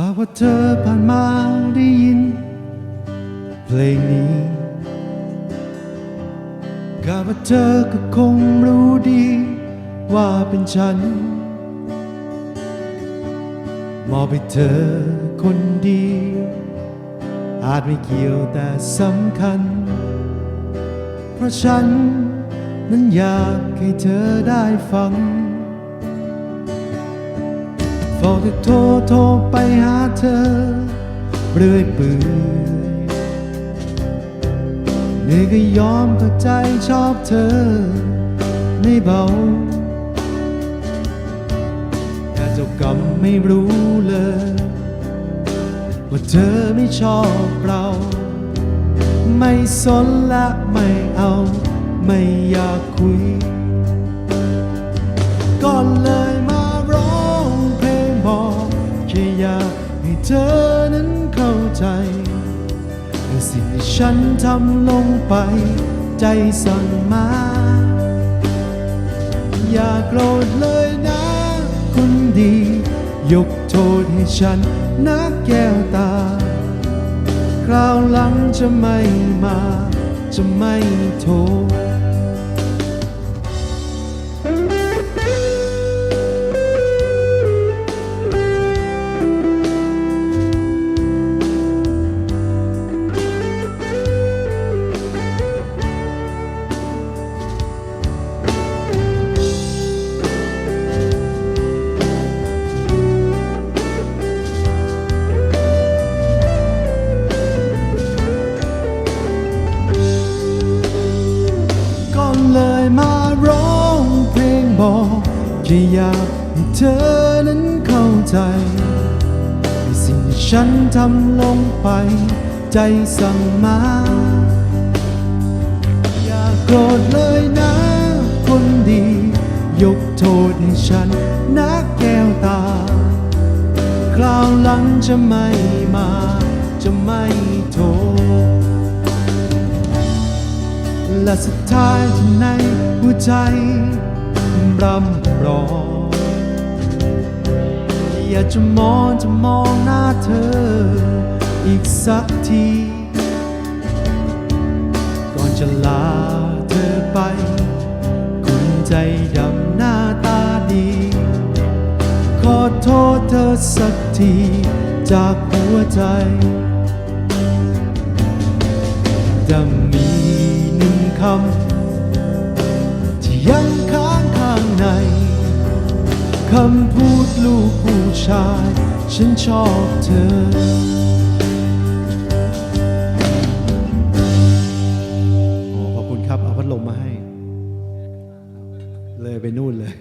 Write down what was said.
หากว่าเธอผ่านมาได้ยิน เพลงนี้กาว่าเธอก็คงรู้ดี ว่าเป็นฉัน มอบให้เธอคนดี อาจไม่เกี่ยวแต่สำคัญ เพราะฉันนั้นอยากให้เธอได้ฟัง เฝ้าแต่โทรโทรไปหาเธอ เรื่อยเปื่อยเนื่อยก็ยอมเข้าใจชอบเธอ ไม่เบาแต่เจ้ากรรมไม่รู้เลย ว่าเธอไม่ชอบเรา ไม่สนและไม่เอา ไม่อยากคุยก็เลยมา เธอนั้นเข้าใจในสิ่งที่ฉันทำลงไป ใจสั่งมา อย่าโกรธเลยนะคนดี ยกโทษให้ฉันนักแก้วตา คราวหลังจะไม่มา จะไม่โทร อแค่อยากให้เธอนั้นเข้าใจในสิ่งที่ฉันทำลงไปใจสั่งมา อย่าโกรธเลยนะคนดี ยกโทษให้ฉันนักแก้วตา คราวหลังจะไม่มา จะไม่โทรและสุดท้ายที่ในหัวใจ รำร้องอยากจะมองจะมองหน้าเธอ อีกสักที ก่อนจะลาเธอไป คุณใจดำหน้าตาดี ขอโทษเธอสักทีจากหัวใจจะมีหนึ่งคำ คำพูดลูกผู้ชาย ฉันชอบเธอโอ้ขอบคุณครับเอาพัดลมมาให้ เลยไปนู่นเลย